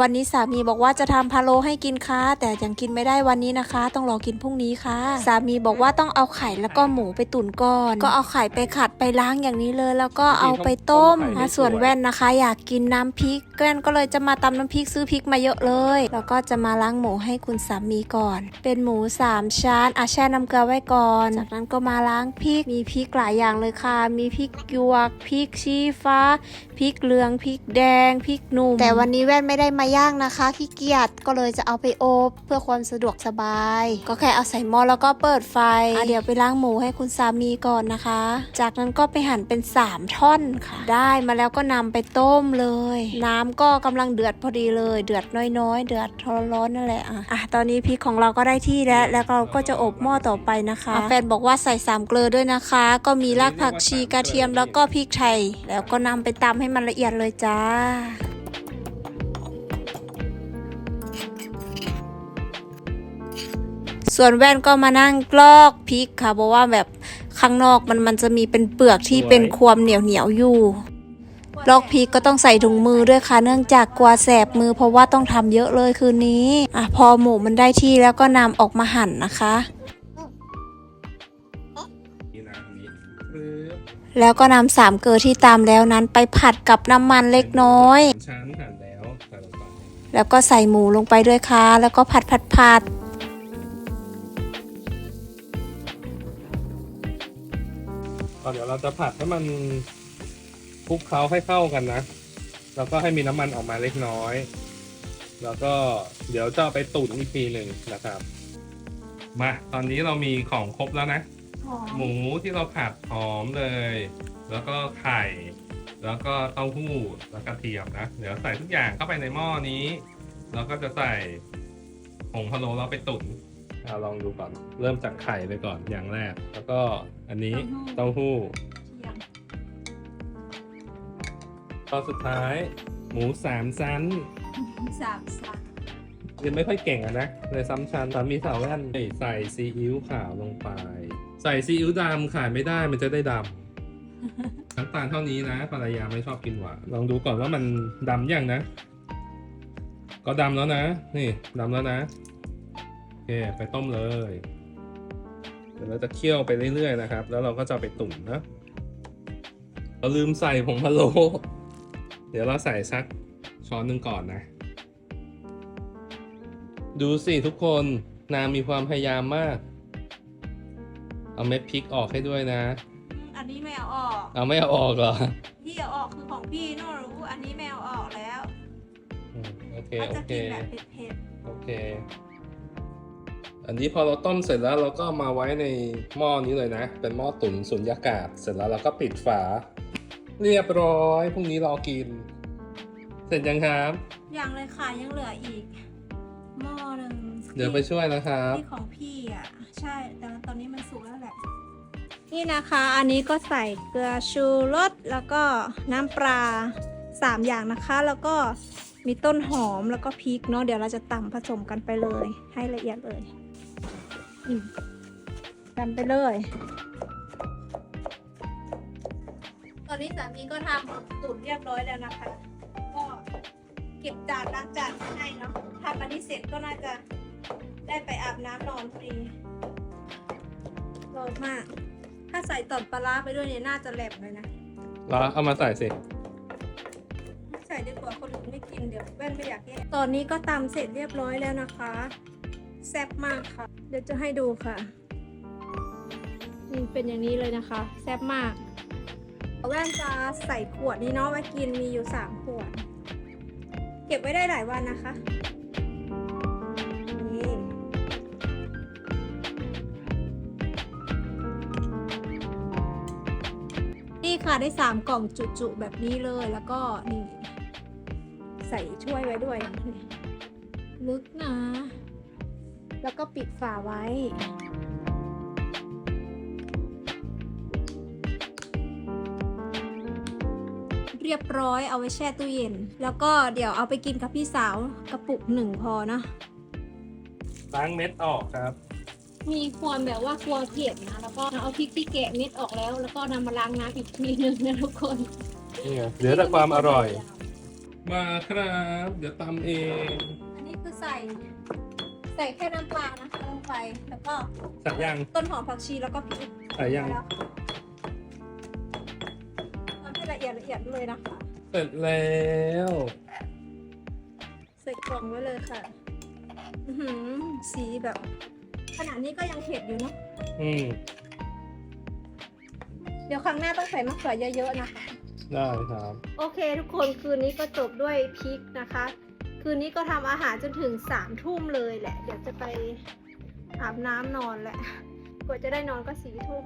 วันนี้สามีบอกว่าจะทำพะโล้ให้กินค่ะแต่ยังกินไม่ได้วันนี้นะคะ ต้องรอกินพรุ่งนี้ค่ะ สามีบอกว่าต้องเอาไข่แล้วก็หมูไปตุ๋นก่อน ก็เอาไข่ไปขัดไปล้างอย่างนี้เลย แล้วก็เอาไปต้มอะส่วนแว่นนะคะ อยากกินน้ำพริกแว่นก็เลยจะมาตำน้ำพริกซื้อพริกมาเยอะเลย แล้วก็จะมาล้างหมูให้คุณสามีก่อน เป็นหมูสามชั้นอะแช่น้ำเกลือไว้ก่อน จากนั้นก็มาล้างพริกมีพริกหลายอย่างเลยค่ะ มีพริกหยวกพริกชี้ฟ้าพริกเหลืองพริกแดงพริกหนุ่มแต่วันนี้แว่นไม่ได้มาย่างนะคะขี้เกียจก็เลยจะเอาไปอบเพื่อความสะดวกสบาย ก็แค่เอาใส่หม้อแล้วก็เปิดไฟอะเดี๋ยวไปล้างหมูให้คุณสามีก่อนนะคะ จากนั้นก็ไปหั่นเป็น 3 ท่อนค่ะ ได้มาแล้วก็นำไปต้มเลย น้ำก็กำลังเดือดพอดีเลย เดือดน้อยๆ เดือดร้อนๆนั่นแหละอะอะตอนนี้พริกของเราก็ได้ที่แล้ว แล้วเราก็จะอบหม้อต่อไปนะคะอะแฟนบอกว่าใส่สามเกลือด้วยนะคะ ก็มีรากผักชีกระเทียมแล้วก็พริกไทยแล้วก็นำไปตำให้มันละเอียดเลยจ้า ส่วนแว่นก็มานั่งกลอกพริกค่ะเพราะว่าแบบข้างนอกมันมันจะมีเป็นเปลือกที่เป็นความเหนียวเหนียวๆอยู่ลอกพริกก็ต้องใส่ถุงมือด้วยค่ะ เนื่องจากกลัวแสบมือเพราะว่าต้องทำเยอะเลยคืนนี้อะพอหมูมันได้ที่แล้วก็นำออกมาหั่นนะคะนี่นะอันนี้ปึ๊บแล้วก็นำสามเกลือที่ตามแล้วนั้นไปผัดกับน้ำมันเล็กน้อยชั้นหั่นแล้วใส่ลงไปแล้วก็ใส่หมูลงไปด้วยค่ะ แล้วก็ผัดผัดผัด ก็เดี๋ยวเราจะผัดให้มันคลุกเคล้าให้เข้ากันนะ แล้วก็ให้มีน้ำมันออกมาเล็กน้อย แล้วก็เดี๋ยวจะเอาไปตุ๋นอีกทีหนึ่งนะครับ มาตอนนี้เรามีของครบแล้วนะหมูที่เราผัดหอมเลย แล้วก็ไข่ แล้วก็เต้าหู้ แล้วกระเทียมนะ เดี๋ยวใส่ทุกอย่างเข้าไปในหม้อนี้ แล้วก็จะใส่ผงพะโล้เราไปตุ๋น เอาลองดูก่อน เริ่มจากไข่ไปก่อนอย่างแรก แล้วก็อันนี้เต้าหู้ตอนสุดท้าย หมูสามชั้นสามสันยังไม่ค่อยเก่งอะนะเลยซ้ำชั้นสามีสาวแว่นใส่ซีอิ๊วขาวลงไป ใส่ซีอิ๊วดำขายไม่ได้มันจะได้ดำน้ำตาลเท่านี้นะภรรยาไม่ชอบกินหวานลองดูก่อนว่ามันดำยังนะ ก็ดำแล้วนะ นี่ดำแล้วนะโอ เคไปต้มเลยเดี๋ยวเราจะเคี่ยวไปเรื่อยๆนะครับ แล้วเราก็จะเอาไปตุ๋นนะเราลืมใส่ผงพะโล้เดี๋ยวเราใส่สักช้อนหนึ่งก่อนนะ ดูสิทุกคนนางมีความพยายามมาก เอาเม็ดพริกออกให้ด้วยนะ อันนี้ไม่เอาออก เอาไม่เอาออกเหรอ ที่เอาออกคือของพี่นู่นรู้ อันนี้ไม่เอาออกแล้วอืมโอเคเขาโอจะเค กินแบบเผ็ดโอเค อันนี้พอเราต้มเสร็จแล้วเราก็เอามาไว้ในหม้อนี้เลยนะ เป็นหม้อตุ๋นสุญญากาศ เสร็จแล้วเราก็ปิดฝา เรียบร้อยพรุ่งนี้รอกิน เสร็จยังครับๆอย่างเลยค่ะยังเหลืออีกหม้อหนึ่งเดี๋ยวไปช่วยนะครับที่ของพี่อะใช่แต่ตอนนี้มันสุกแล้วแหละ นี่นะคะ อันนี้ก็ใส่เกลือชูรสแล้วก็น้ำปลาสามอย่างนะคะ แล้วก็มีต้นหอมแล้วก็พริกเนาะเดี๋ยวเราจะตำผสมกันไปเลย ให้ละเอียดเลย อืมตำไปเลย ตอนนี้สามีก็ทำตุ๋นเรียบร้อยแล้วนะคะ ก็เก็บจานล้างจานให้เนาะทำอันนี้เสร็จก็น่าจะได้ไปอาบน้ำนอนฟรีร้อนมาก ถ้าใส่ตอนปลาร้าไปด้วยเนี่ยน่าจะแหลมเลยนะแล้วเอามาใส่สิไม่ใส่ดีกว่าคนอื่นไม่กินเดี๋ยวแว่นไม่อยากแย่ตอนนี้ก็ตำเสร็จเรียบร้อยแล้วนะคะ แซ่บมากค่ะ เดี๋ยวจะให้ดูค่ะนี่เป็นอย่างนี้เลยนะคะ แซ่บมากแว่นจะใส่ขวดนี้เนาะไว้กินมีอยู่ 3 ขวด เก็บไว้ได้หลายวันนะคะนี่นี่ค่ะได้ 3 กล่องจุๆแบบนี้เลยแล้วก็นี่ใส่ช่วยไว้ด้วยนี่ลึกนะ แล้วก็ปิดฝาไว้ เรียบร้อยเอาไว้แช่ตู้เย็น แล้วก็เดี๋ยวเอาไปกินกับพี่สาวกระปุกหนึ่งพอนะ ล้างเม็ดออกครับ มีความแบบว่ากลัวเผ็ดนะ แล้วก็เอาพริกที่แกะเม็ดออกแล้ว แล้วก็นำมาล้างน้ำอีกทีนึงนะทุกคนนี่ไงเหลือแต่ความอร่อย มาครับ เดี๋ยวตำเอง อันนี้คือใส่ใส่แค่น้ำปลานะคะลงไปแล้วก็ใส่ยังต้นหอมผักชีแล้วก็พริกใส่ยังแล้วทำให้ละเอียดละเอียดเลยนะคะเสร็จแล้วใส่กล่องไว้เลยค่ะอื้อหือสีแบบ ขนาดนี้ก็ยังเผ็ดอยู่เนาะอืมเดี๋ยวครั้งหน้าต้องใส่มะเขือเยอะๆนะคะ ได้ครับ โอเคทุกคนคืนนี้ก็จบด้วยพริกนะคะ คืนนี้ก็ทำอาหารจนถึงสามทุ่มเลยแหละ เดี๋ยวจะไปอาบน้ำนอนแหละกว่าจะได้นอนก็สี่ทุ่ม